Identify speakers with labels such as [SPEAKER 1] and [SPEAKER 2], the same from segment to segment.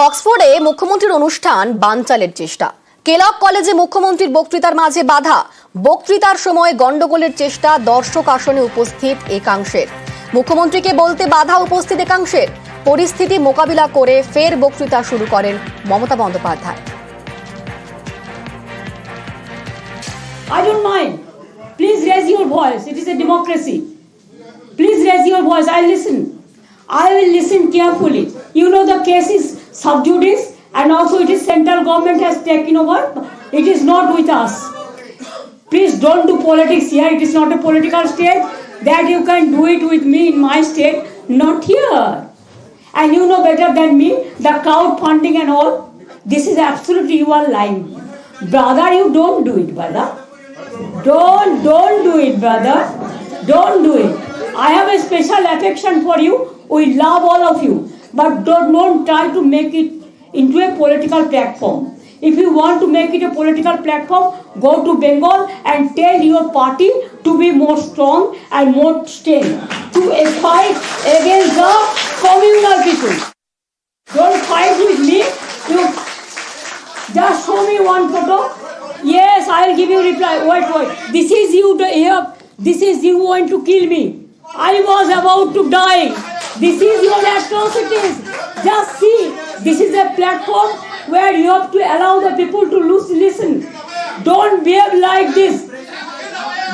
[SPEAKER 1] অক্সফোর্ডে মুখ্যমন্ত্রীর অনুষ্ঠান বানচালের চেষ্টা কেলক কলেজে মুখ্যমন্ত্রীর বক্তৃতার মাঝে বাধা বক্তৃতার সময় গন্ডগোলের চেষ্টা দর্শক আসনে উপস্থিত একাংশের মুখ্যমন্ত্রীকে বলতে বাধা উপস্থিত একাংশের পরিস্থিতি মোকাবিলা করে ফের বক্তৃতা শুরু করেন Mamata Bandyopadhyay
[SPEAKER 2] I don't mind. Please raise your voice. It is a democracy. Please raise your voice. I listen. I will listen carefully. You know the case is sub judice and also it is central government has taken over. It is not with us. Please don't do politics here. It is not a political state that you can do it with me in my state, not here. And you know better than me the crowdfunding and all. This is absolutely you are lying. Brother, you don't do it, brother. Don't, don't do it, brother. Don't do it. I have a special affection for you. We love all of you. But don't, don't try to make it into a political platform. If you want to make it a political platform, go to Bengal and tell your party to be more strong and more strength to fight against the communal people. Don't fight with me. You just show me one photo. Yes, I'll give you reply. Wait, wait. This is you here. This is you going to kill me. I was about to die. This is your atrocities. Just see. This is a platform where you have to allow the people to listen. Don't behave like this.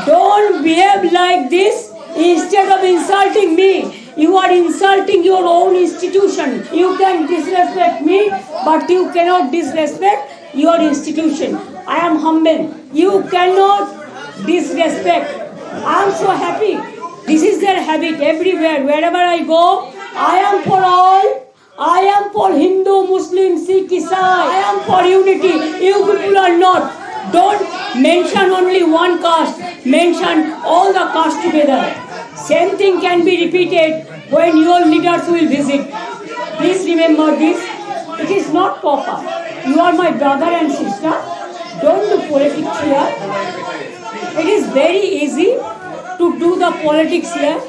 [SPEAKER 2] Don't behave like this instead of insulting me. You are insulting your own institution. You can disrespect me, but you cannot disrespect your institution. I am humble. You cannot disrespect. I am so happy. This is their habit everywhere. Wherever I go, I am for all. I am for Hindu, Muslim, Sikh, Isai. I am for unity. You people are not. Don't mention only one caste. Mention all the castes together. Same thing can be repeated when your leaders will visit. Please remember this. It is not proper. You are my brother and sister. Don't do politics here. It is very easy to do the politics here,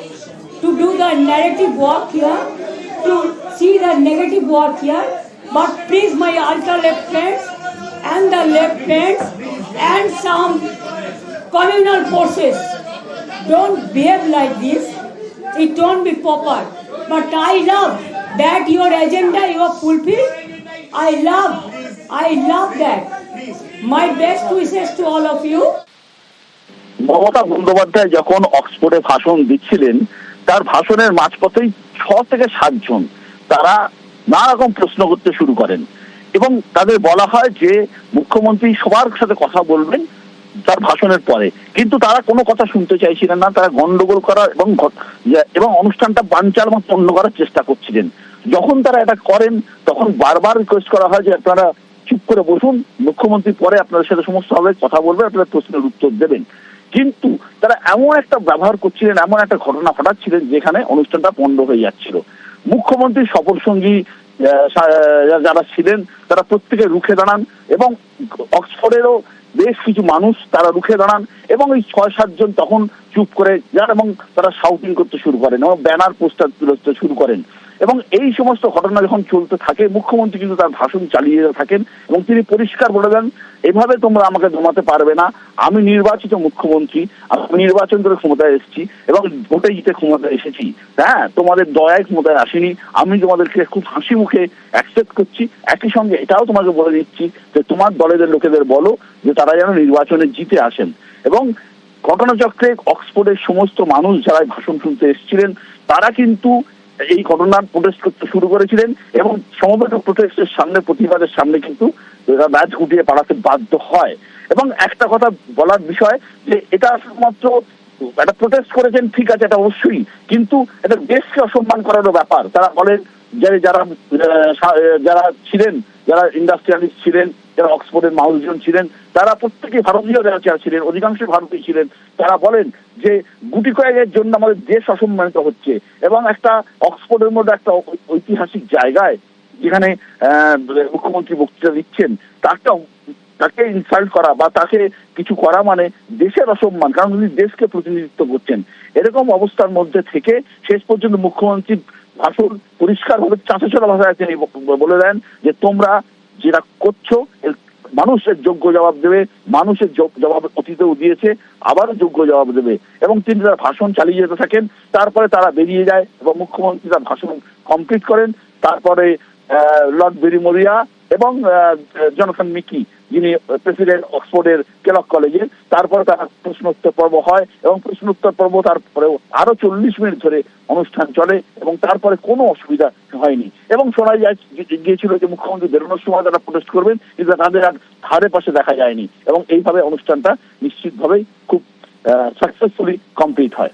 [SPEAKER 2] to do the narrative work here, to see the negative work here. But please, my ultra left friends and the left friends and some communal forces, don't behave like this. It don't be proper. But I love that your agenda you have fulfilled. I love, I love that. My best wishes to all of you.
[SPEAKER 3] Mamata Bandyopadhyay যখন অক্সফোর্ডে ভাষণ দিচ্ছিলেন, তার ভাষণের মাঝপথেই ছ থেকে সাতজন তারা নানা রকম প্রশ্ন করতে শুরু করেন এবং তাদের বলা হয় যে মুখ্যমন্ত্রী সবার সাথে কথা বলবেন তার ভাষণের পরে। কিন্তু তারা কোনো কথা শুনতে চাইছিলেন না, তারা গন্ডগোল করা এবং এবং অনুষ্ঠানটা বানচাল মতো অন্য করার চেষ্টা করছিলেন। যখন তারা এটা করেন, তখন বারবার রিকোয়েস্ট করা হয় যে আপনারা চুপ করে বসুন, মুখ্যমন্ত্রী পরে আপনাদের সাথে সমস্ত ভাবে কথা বলবে, আপনারা প্রশ্নের উত্তর দেবেন। কিন্তু তারা এমন একটা ব্যবহার করছিলেন, এমন একটা ঘটনা ঘটাচ্ছিলেন যেখানে অনুষ্ঠানটা পণ্ড হয়ে যাচ্ছিল। মুখ্যমন্ত্রী সফর সঙ্গী যারা ছিলেন, তারা প্রত্যেকে রুখে দাঁড়ান এবং অক্সফোর্ডেরও বেশ কিছু মানুষ তারা রুখে দাঁড়ান এবং এই ছয় সাতজন তখন চুপ করে যান এবং তারা শাউটিং করতে শুরু করেন এবং ব্যানার পোস্টার তুলতে শুরু করেন। এবং এই সমস্ত ঘটনা যখন চলতে থাকে, মুখ্যমন্ত্রী কিন্তু তার ভাষণ চালিয়ে থাকেন এবং তিনি পরিষ্কার বলে দেন, এভাবে তোমরা আমাকে দমাতে পারবে না। আমি নির্বাচিত মুখ্যমন্ত্রী, আমি নির্বাচন করে ক্ষমতায় এসেছি এবং ভোটে জিতে ক্ষমতায় এসেছি। হ্যাঁ তোমাদের দয়ায় ক্ষমতায় আসিনি। আমি তোমাদেরকে খুব হাসি মুখে অ্যাকসেপ্ট করছি। একই সঙ্গে এটাও তোমাকে বলে দিচ্ছি যে, তোমার দলের লোকেদের বলো যে, তারা যেন নির্বাচনে জিতে আসেন। এবং ঘটনাচক্রে অক্সফোর্ডের সমস্ত মানুষ যারা ভাষণ শুনতে এসেছিলেন, তারা কিন্তু এই ঘটনার প্রোটেস্ট করতে শুরু করেছিলেন এবং সমবেত প্রোটেস্টের সামনে, প্রতিবাদের সামনে কিন্তু এরা ম্যাচ গুটিয়ে পাড়াতে বাধ্য হয়। এবং একটা কথা বলার বিষয় যে এটা শুধুমাত্র একটা প্রোটেস্ট করেছেন, ঠিক আছে, এটা অবশ্যই, কিন্তু এটা দেশকে অসম্মান করারও ব্যাপার। তারা বলেন যারা আহ, যারা ছিলেন যারা ইন্ডাস্ট্রিয়ালিস্ট ছিলেন যারা অক্সফোর্ডের মানুষজন ছিলেন তারা প্রত্যেকে ভারতীয় যারা যারা ছিলেন অধিকাংশ ভারতীয় ছিলেন তারা বলেন যে গুটি কয়েকের জন্য আমাদের দেশ অসম্মানিত হচ্ছে এবং একটা অক্সফোর্ডের মধ্যে একটা ঐতিহাসিক জায়গায় যেখানে মুখ্যমন্ত্রী বক্তৃতা দিচ্ছেন তারটা তাকে ইনসাল্ট করা বা তাকে কিছু করা মানে দেশের অসম্মান কারণ উনি দেশকে প্রতিনিধিত্ব করছেন। এরকম অবস্থার মধ্যে থেকে শেষ পর্যন্ত মুখ্যমন্ত্রী ভাষণ পরিষ্কার ভাবে চাষেছড়া ভাষায় তিনি বলে দেন যে তোমরা যেটা করছ মানুষের যোগ্য জবাব দেবে, মানুষের জবাব অতীতেও দিয়েছে, আবারও যোগ্য জবাব দেবে। এবং তিনি তার ভাষণ চালিয়ে যেতে থাকেন, তারপরে তারা বেরিয়ে যায় এবং মুখ্যমন্ত্রী তার ভাষণ কমপ্লিট করেন, তারপরে লর্ড বেরিমোরিয়া এবং জনসন মিকি যিনি প্রেসিডেন্ট অক্সফোর্ডের কেলক কলেজের তারপরে তার প্রশ্নোত্তর পর্ব হয় এবং প্রশ্নোত্তর পর্ব তারপরেও আরও চল্লিশ মিনিট ধরে অনুষ্ঠান চলে এবং তারপরে কোনো অসুবিধা হয়নি। এবং শোনা যায়, গিয়েছিল যে মুখ্যমন্ত্রী বেরোনোর সময় তারা প্রোটেস্ট করবেন, কিন্তু তাদের আর ধারে পাশে দেখা যায়নি এবং এইভাবে অনুষ্ঠানটা নিশ্চিতভাবেই খুব সাকসেসফুলি কমপ্লিট হয়।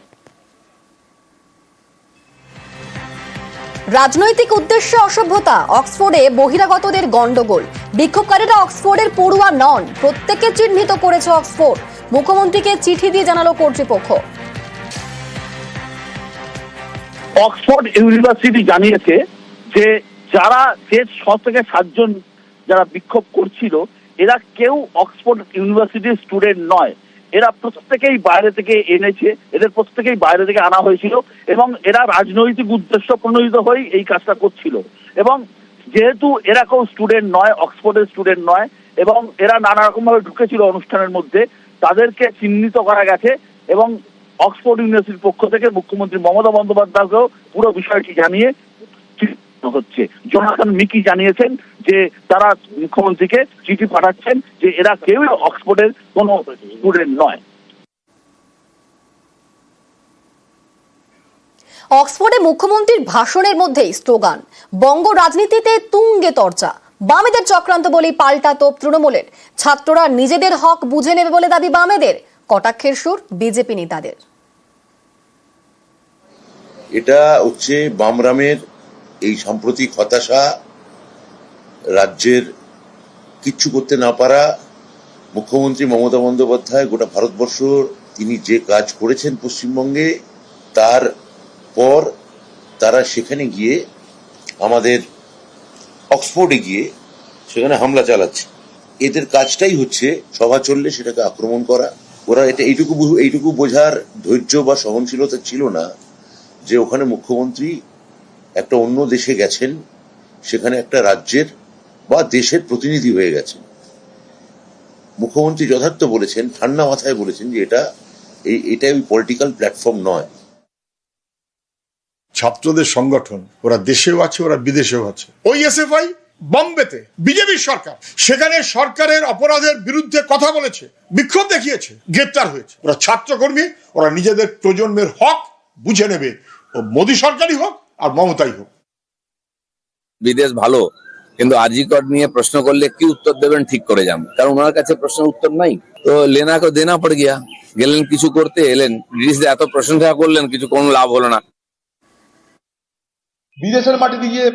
[SPEAKER 1] রাজনৈতিক উদ্দেশ্যে অসভ্যতা, অক্সফোর্ডে বহিরাগতদের গন্ডগোল বিক্ষোভকারীরা অক্সফোর্ডের পড়ুয়া নন, প্রত্যেককে চিহ্নিত করেছে অক্সফোর্ড। মুখ্যমন্ত্রীকে চিঠি দিয়ে জানালো কর্তৃপক্ষ।
[SPEAKER 3] অক্সফোর্ড ইউনিভার্সিটি জানিয়েছে যে যারা যে ছ থেকে সাতজন যারা বিক্ষোভ করছিল, এরা কেউ অক্সফোর্ড ইউনিভার্সিটির স্টুডেন্ট নয়। এরা প্রত্যেকেই বাইরে থেকে এনেছে, এদের প্রত্যেকেই বাইরে থেকে আনা হয়েছিল এবং এরা রাজনৈতিক উদ্দেশ্য প্রণোদিত হয়ে এই কাজটা করছিল। এবং যেহেতু এরা কেউ স্টুডেন্ট নয়, অক্সফোর্ডের স্টুডেন্ট নয় এবং এরা নানা রকম ভাবে ঢুকেছিল অনুষ্ঠানের মধ্যে, তাদেরকে চিহ্নিত করা গেছে এবং অক্সফোর্ড ইউনিভার্সিটির পক্ষ থেকে মুখ্যমন্ত্রী মমতা বন্দ্যোপাধ্যায়কেও পুরো বিষয়টি জানিয়ে হচ্ছে। জোনাথন মিকি জানিয়েছেন যে তারা মুখ্যমন্ত্রীকে চিঠি পাঠাচ্ছেন যে এরা কেউই অক্সফোর্ডের কোনো স্টুডেন্ট নয়।
[SPEAKER 1] অক্সফোর্ডে মুখ্যমন্ত্রীর ভাষণের মধ্যেই স্লোগান বঙ্গ রাজনীতিতে তুঙ্গে তর্চা বামেদের চক্রান্ত বলেই পাল্টা তোপ তৃণমূলের। ছাত্ররা নিজেদের হক বুঝে নেবে বলে দাবি বামেদের। কটাক্ষের সুর বিজেপি নেতাদের।
[SPEAKER 4] এটা হচ্ছে বামরামের এই সাম্প্রতিক হতাশা রাজ্যের কিচ্ছু করতে না পারা মুখ্যমন্ত্রী মমতা বন্দ্যোপাধ্যায় গোটা ভারতবর্ষ, তিনি যে কাজ করেছেন পশ্চিমবঙ্গে, তার পর তারা সেখানে গিয়ে আমাদের অক্সফোর্ডে গিয়ে সেখানে হামলা চালাচ্ছে। এদের কাজটাই হচ্ছে সভা চললে সেটাকে আক্রমণ করা। ওরা এটা এইটুকু এইটুকু বোঝার ধৈর্য বা সহনশীলতা ছিল না যে ওখানে মুখ্যমন্ত্রী একটা অন্য দেশে গেছেন, সেখানে একটা রাজ্যের বা দেশের প্রতিনিধি হয়ে গেছেন। মুখ্যমন্ত্রী যথার্থ বলেছেন, ঠান্ডা মাথায় বলেছেন যে এটা, এই এটা ওই পলিটিক্যাল প্ল্যাটফর্ম নয়।
[SPEAKER 5] ছাত্রদের সংগঠন, ওরা দেশেও আছে, ওরা বিদেশেও আছে। ওই এসএফআই বম্বেতে, বিজেপির সরকার, সেখানে সরকারের অপরাধের বিরুদ্ধে কথা বলেছে, বিক্ষোভ দেখিয়েছে, গ্রেপ্তার হয়েছে। ওরা ছাত্রকর্মী, ওরা নিজেদের প্রজন্মের হক বুঝে নেবে। ও মোদী সরকারই হোক আর মমতাই হোক।
[SPEAKER 6] বিদেশ ভালো কিন্তু আজিকর নিয়ে প্রশ্ন করলে কি উত্তর দেবেন ঠিক করে যান। কারণ ওনার কাছে প্রশ্নের উত্তর নাই। তো লেনা কো দেনা পড় গিয়া গেলেন কিছু করতে এলেন। ব্রিটিশদের এত প্রশংসা করলেন কিছু কোনো লাভ হলো না।
[SPEAKER 7] বিদেশের মাটিতে গিয়ে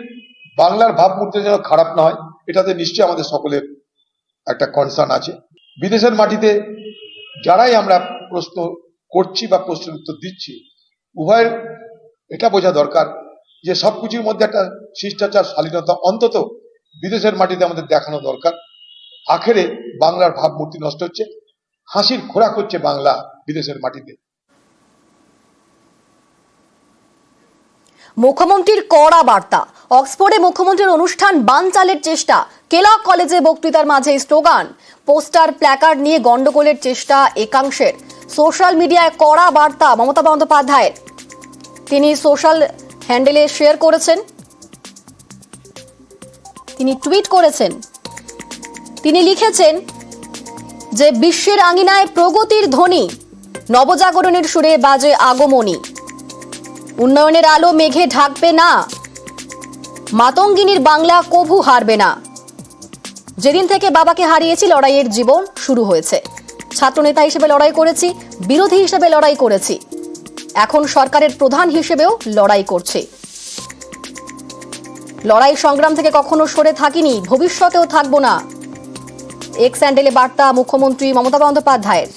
[SPEAKER 7] বাংলার ভাবমূর্তি যেন খারাপ না হয় এটাতে নিশ্চয়ই আমাদের সকলের একটা কনসার্ন আছে। বিদেশের মাটিতে যারাই আমরা প্রশ্ন করছি বা প্রশ্নের উত্তর দিচ্ছি উভয়ের এটা বোঝা দরকার যে সবকিছুর মধ্যে একটা শিষ্টাচার, শালীনতা অন্তত বিদেশের মাটিতে আমাদের দেখানো দরকার। আখেরে বাংলার ভাবমূর্তি নষ্ট হচ্ছে, হাসির খোরাক হচ্ছে বাংলা বিদেশের মাটিতে।
[SPEAKER 1] মুখ্যমন্ত্রীর কড়া বার্তা। অক্সফোর্ডে মুখ্যমন্ত্রীর অনুষ্ঠান বানচালের চেষ্টা। কেলা কলেজে বক্তৃতার মাঝে স্লোগান, পোস্টার, প্ল্যাকার্ড নিয়ে গন্ডগোলের চেষ্টা একাংশের। সোশ্যাল মিডিয়ায় কড়া বার্তা মমতা বন্দ্যোপাধ্যায়ের। তিনি সোশ্যাল হ্যান্ডেলে শেয়ার করেছেন। তিনি টুইট করেছেন। তিনি লিখেছেন যে, বিশ্বের আঙিনায় প্রগতির ধ্বনি, নবজাগরণের সুরে বাজে আগমনী। উন্নয়নের আলো মেঘে ঢাকবে না। মাতঙ্গিনীর বাংলা কভু হারবে না। যেদিন থেকে বাবাকে হারিয়েছি, লড়াইয়ের জীবন শুরু হয়েছে। ছাত্রনেতা হিসেবে লড়াই করেছি, বিরোধী হিসেবে লড়াই করেছি। এখন সরকারের প্রধান হিসেবেও লড়াই করছে। লড়াই সংগ্রাম থেকে কখনো সরে থাকিনি, ভবিষ্যতেও থাকব না। এক্স স্যান্ডেলে বার্তা, মুখ্যমন্ত্রী মমতা বন্দ্যোপাধ্যায়ের।